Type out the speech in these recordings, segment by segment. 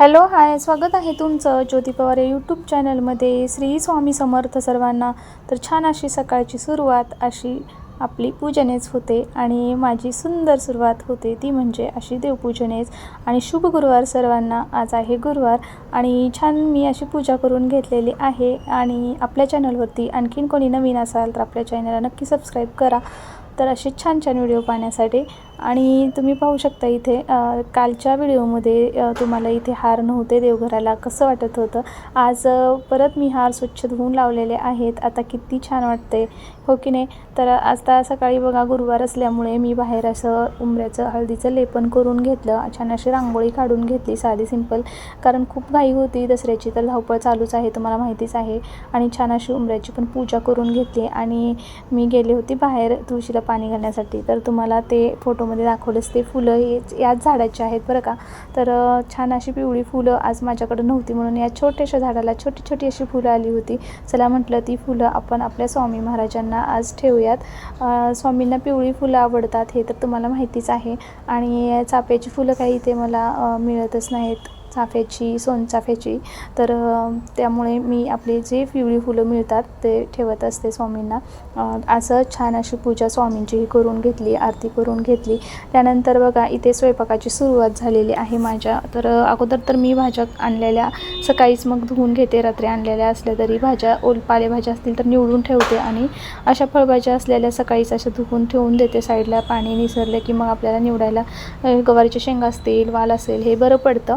Hello hi स्वागत आहे तुमचं ज्योती पवार या यूट्यूब चॅनलमध्ये श्री स्वामी समर्थ सर्वांना तर छान अशी सकाळची सुरुवात अशी आपली पूजनेच होते आणि माझी सुंदर सुरुवात होते ती म्हणजे अशी देवपूजनेच आणि शुभ गुरुवार सर्वांना. आज आहे गुरुवार आणि छान मी अशी पूजा करून घेतलेली आहे आणि आपल्या चॅनलवरती आणखीन कोणी नवीन असाल तर आपल्या चॅनलला नक्की सबस्क्राईब करा. तर असे छान छान व्हिडिओ पाहण्यासाठी आणि तुम्ही पाहू शकता इथे कालच्या व्हिडिओमध्ये तुम्हाला इथे हार नव्हते देवघराला कसं वाटत होतं. आज परत मी हार स्वच्छ धुवून लावलेले आहेत. आता किती छान वाटते हो की नाही? तर आता सकाळी बघा गुरुवार असल्यामुळे मी बाहेर असं उंबऱ्याचं हळदीचं लेपन करून घेतलं. छान अशी रांगोळी काढून घेतली साधी सिंपल. कारण खूप घाई होती. दसऱ्याची तर धावपळ चालूच आहे तुम्हाला माहितीच आहे. आणि छान अशी उंबऱ्याची पण पूजा करून घेतली. आणि मी गेले होते बाहेर तुळशीला पाणी घालण्यासाठी. तर तुम्हाला ते फोटो फोटोमध्ये दाखवलंच ते फुलं हे याच झाडाची आहेत बरं का. तर छान अशी पिवळी फुलं आज माझ्याकडे नव्हती म्हणून या छोट्याशा झाडाला छोटी छोटी अशी फुलं आली होती. चला म्हटलं ती फुलं आपण आपल्या स्वामी महाराजांना आज ठेवूयात. स्वामींना पिवळी फुलं आवडतात हे तर तुम्हाला माहितीच आहे. आणि चाफ्याची फुलं काही इथे मला मिळतच नाहीत. चाफ्याची सोनचाफ्याची तर त्यामुळे मी आपली जे पिवळी फुलं मिळतात ते ठेवत असते स्वामींना. असं छान अशी पूजा स्वामींचीही करून घेतली आरती करून घेतली. त्यानंतर बघा इथे स्वयंपाकाची सुरुवात झालेली आहे माझ्या. तर अगोदर तर मी भाज्या आणलेल्या सकाळीच मग धुवून घेते रात्री आणलेल्या असल्या तरी भाज्या. ओल पालेभाज्या असतील तर निवडून ठेवते आणि अशा फळभाज्या असलेल्या सकाळीच अशा धुवून ठेवून देते. साईडला पाणी निसरलं की मग आपल्याला निवडायला गवारीच्या शेंगा असतील वाल असेल हे बरं पडतं.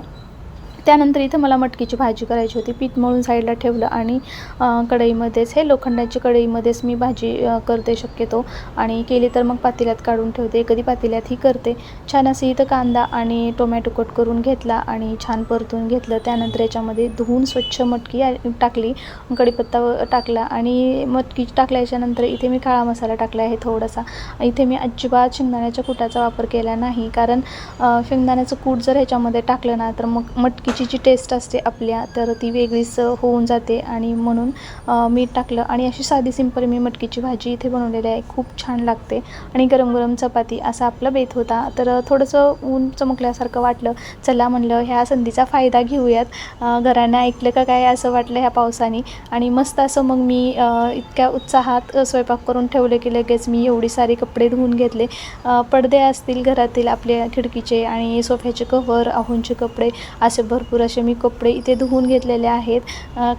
त्यानंतर इथं मला मटकीची भाजी करायची होती. पीठ मळून साईडला ठेवलं आणि कढईमध्येच हे लोखंडाची कढईमध्येच मी भाजी करते शक्यतो. आणि केली तर मग पातेल्यात काढून ठेवते. कधी पातेल्यातही करते. छान असं इथं कांदा आणि टोमॅटो कट करून घेतला आणि छान परतून घेतलं. त्यानंतर याच्यामध्ये धुवून स्वच्छ मटकी टाकली. कढीपत्ता टाकला आणि मटकी टाकल्याच्यानंतर इथे मी काळा मसाला टाकला आहे थोडासा. इथे मी अजिबात शेंगदाण्याच्या कुटाचा वापर केला नाही. कारण शेंगदाण्याचं कूट जर ह्याच्यामध्ये टाकलं ना तर मग मटकी मटकीची जी टेस्ट असते आपल्या तर ती वेगळीच होऊन जाते. आणि म्हणून मीठ टाकलं आणि अशी साधी सिंपल मी मटकीची भाजी इथे बनवलेली आहे. खूप छान लागते. आणि गरम गरम चपाती असा आपला बेत होता. तर थोडंसं ऊन चमकल्यासारखं वाटलं. चला म्हणलं ह्या संधीचा फायदा घेऊयात. घरांना घरानं ऐकलं का काय असं वाटलं ह्या पावसाने? आणि मस्त असं मग मी इतक्या उत्साहात स्वयंपाक करून ठेवले की लगेच मी एवढी सारी कपडे धुवून घेतले. पडदे असतील घरातील आपल्या खिडकीचे आणि सोफ्याचे कव्हर आहूंचे कपडे असे भर भरपूर असे मी कपडे इथे धुवून घेतलेले आहेत.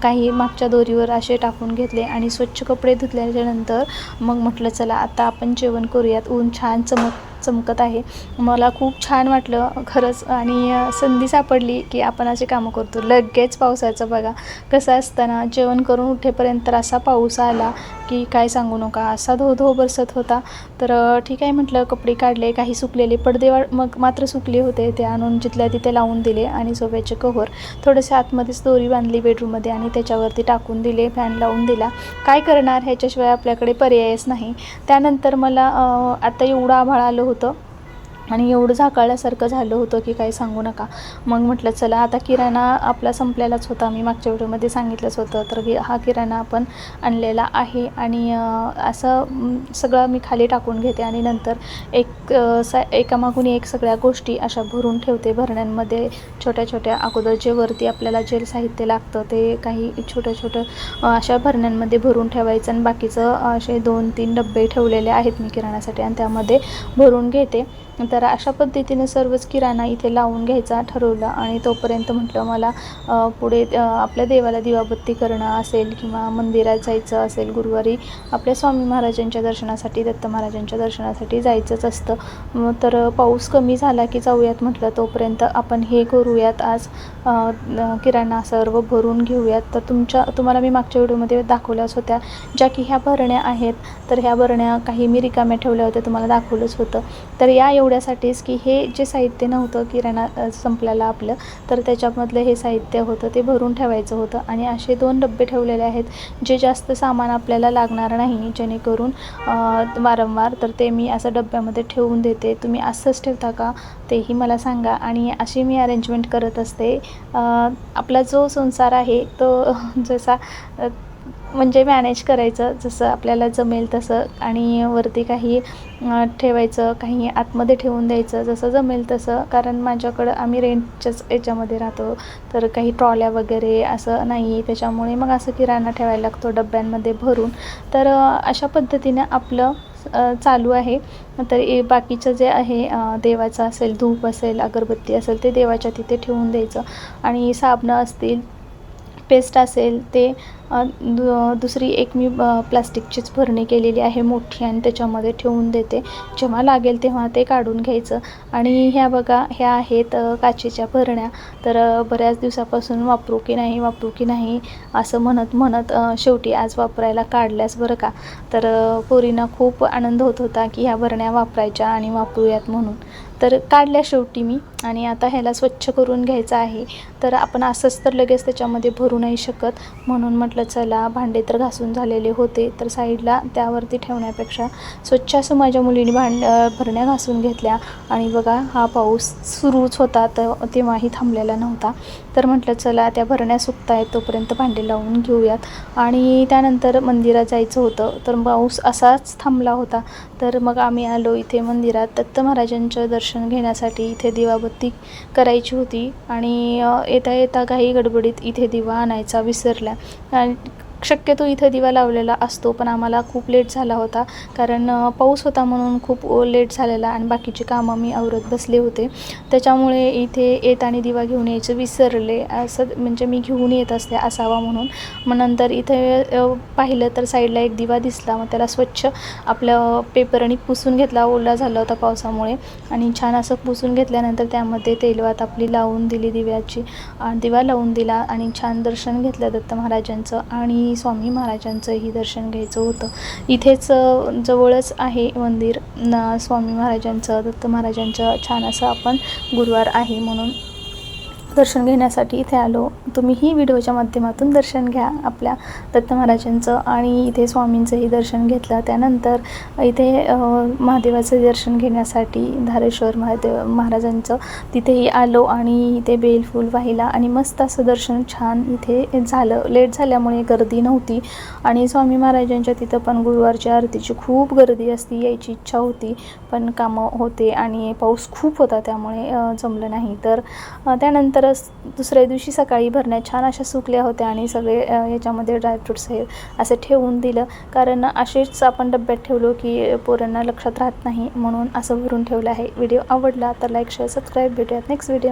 काही मागच्या दोरीवर असे टाकून घेतले आणि स्वच्छ कपडे धुतल्याच्यानंतर मग म्हटलं चला आता आपण जेवण करूयात. ऊन छान चमक चमकत आहे. मला खूप छान वाटलं खरंच आणि संधी सापडली की आपण असे कामं करतो. लगेच पावसाचं बघा. कसं असताना जेवण करून उठेपर्यंत असा पाऊस आला की काय सांगू नका. असा धो धो बरसत होता. तर ठीक आहे म्हटलं कपडे काढले काही सुकलेले पडदे मग मात्र सुकले होते. ते आणून जिथल्या तिथे लावून दिले आणि सोफ्याचे कव्हर. थोडेसे आतमध्येच दोरी बांधली बेडरूममध्ये आणि त्याच्यावरती टाकून दिले फॅन लावून दिला. काय करणार? ह्याच्याशिवाय आपल्याकडे पर्यायच नाही. त्यानंतर मला आता एवढं आभाळ आलं होतं minuto. आणि एवढं झाकाळल्यासारखं झालं होतं की काही सांगू नका. मग म्हटलं चला आता किराणा आपला संपलेलाच होता. मी मागच्या व्हिडिओमध्ये सांगितलंच होतं. तर हा किराणा आपण आणलेला आहे आणि असं सगळं मी खाली टाकून घेते आणि नंतर एक सा एकामागून एक सगळ्या गोष्टी अशा भरून ठेवते भरण्यांमध्ये. छोट्या छोट्या अगोदर जे वरती आपल्याला जे साहित्य लागतं ते काही छोटं छोटं अशा भरण्यांमध्ये भरून ठेवायचं आणि बाकीचं असे दोन तीन डब्बे ठेवलेले आहेत मी किराणासाठी आणि त्यामध्ये भरून घेते. तर अशा पद्धतीने सर्वच किराणा इथे लावून घ्यायचा ठरवलं आणि तोपर्यंत म्हटलं मला पुढे आपल्या देवाला दिवाबत्ती करणं असेल किंवा मंदिरात जायचं असेल गुरुवारी आपल्या स्वामी महाराजांच्या दर्शनासाठी दत्त महाराजांच्या दर्शनासाठी जायचंच असतं. तर पाऊस कमी झाला की जाऊयात म्हटलं तोपर्यंत आपण हे करूयात आज किराणा सर्व भरून घेऊयात. तर तुमच्या तुम्हाला मी मागच्या व्हिडिओमध्ये दाखवल्याच होत्या ज्या की ह्या भरण्या आहेत. तर ह्या भरण्या काही मी रिकाम्या ठेवल्या होत्या तुम्हाला दाखवलंच होतं. तर या एवढ्यासाठीच की हे जे साहित्य नव्हतं किराणा संपल्याला आपलं तर त्याच्यामधलं हे साहित्य होतं ते भरून ठेवायचं होतं. आणि असे दोन डब्बे ठेवलेले आहेत जे जास्त सामान आपल्याला लागणार नाही जेणेकरून वारंवार तर ते मी असं डब्यामध्ये ठेवून देते. तुम्ही असंच ठेवता का? तेही मला सांगा. आणि अशी मी अरेंजमेंट करत असते. आपला जो संसार आहे तो जसा म्हणजे मॅनेज करायचं जसं आपल्याला जमेल तसं आणि वरती काही ठेवायचं काही आतमध्ये ठेवून द्यायचं जसं जमेल तसं. कारण माझ्याकडं आम्ही रेंटच्याच याच्यामध्ये राहतो. तर काही ट्रॉल्या वगैरे असं नाही त्याच्यामुळे मग असं किराणा ठेवायला लागतो डब्यांमध्ये भरून. तर अशा पद्धतीनं आपलं चालू आहे. तर ए बाकीचं जे आहे देवाचं असेल धूप असेल अगरबत्ती असेल ते देवाच्या तिथे ठेवून द्यायचं. आणि साबणं असतील पेस्ट असेल ते दु दुसरी एक मी प्लास्टिकचीच भरणी केलेली आहे मोठी आणि त्याच्यामध्ये ठेवून देते. जेव्हा लागेल तेव्हा ते काढून घ्यायचं. आणि ह्या बघा ह्या आहेत काचेच्या भरण्या. तर बऱ्याच दिवसापासून वापरू की नाही वापरू की नाही असं म्हणत म्हणत शेवटी आज वापरायला काढल्यास बरं का? तर पोरींना खूप आनंद होत होता की ह्या भरण्या वापरायच्या आणि वापरूयात म्हणून. तर काढल्या शेवटी मी. आणि आता ह्याला स्वच्छ करून घ्यायचं आहे. तर आपण असंच तर लगेच त्याच्यामध्ये भरू नाही शकत. म्हणून म्हटलं चला भांडे तर घासून झालेले होते. तर साईडला त्यावरती ठेवण्यापेक्षा स्वच्छ असं माझ्या मुलीने भांड भरण्या घासून घेतल्या. आणि बघा हा पाऊस सुरूच होता. तर तेव्हाही थांबलेला नव्हता. तर म्हटलं चला त्या भरण्या सुकत आहेत तोपर्यंत भांडे लावून घेऊयात. आणि त्यानंतर मंदिरात जायचं होतं. तर पाऊस असाच थांबला होता. तर मग आम्ही आलो इथे मंदिरात. दत्त महाराजांच्या दर्शन दर्शन घेण्यासाठी इथे दिवाबत्ती करायची होती. आणि येता येता काही गडबडीत इथे दिवा आणायचा विसरला आणि शक्यतो इथं दिवा लावलेला असतो पण आम्हाला खूप लेट झाला होता. कारण पाऊस होता म्हणून खूप लेट झालेला आणि बाकीची कामं मी आवरत बसले होते. त्याच्यामुळे इथे येत आणि दिवा घेऊन यायचं विसरले. असं म्हणजे मी घेऊन येत असते असावा म्हणून. मग नंतर इथे पाहिलं तर साईडला एक दिवा दिसला. मग त्याला स्वच्छ आपलं पेपरनी पुसून घेतला. ओला झाला होता पावसामुळे. आणि छान असं पुसून घेतल्यानंतर त्यामध्ये तेलवात आपली लावून दिली दिव्याची. दिवा लावून दिला आणि छान दर्शन घेतलं दत्त महाराजांचं. आणि स्वामी महाराजांचंही दर्शन घ्यायचं होतं. इथेच जवळच आहे मंदिर. स्वामी महाराजांचं दत्त महाराजांचं छान असं आपण गुरुवार आहे म्हणून दर्शन घेण्यासाठी इथे आलो. तुम्हीही व्हिडिओच्या माध्यमातून दर्शन घ्या आपल्या दत्त महाराजांचं आणि इथे स्वामींचंही दर्शन घेतलं. त्यानंतर इथे महादेवाचं दर्शन घेण्यासाठी धारेश्वर महादेव महाराजांचं तिथेही आलो आणि इथे बेलफूल वाहिला आणि मस्त असं दर्शन छान इथे झालं. लेट झाल्यामुळे गर्दी नव्हती आणि स्वामी महाराजांच्या तिथं पण गुरुवारच्या आरतीची खूप गर्दी असती यायची इच्छा होती पण कामं होते आणि पाऊस खूप होता त्यामुळे जमलं नाही. तर त्यानंतर त्यानंतरच दुसऱ्या दिवशी सकाळी भरण्या छान अशा सुकल्या होत्या आणि सगळे याच्यामध्ये ड्रायफ्रूट्स हे असं ठेवून दिलं. कारण असेच आपण डब्यात ठेवलो की पोरांना लक्षात राहत नाही म्हणून असं भरून ठेवलं आहे. व्हिडिओ आवडला तर लाईक शेअर सबस्क्राईब भेटूयात नेक्स्ट व्हिडिओ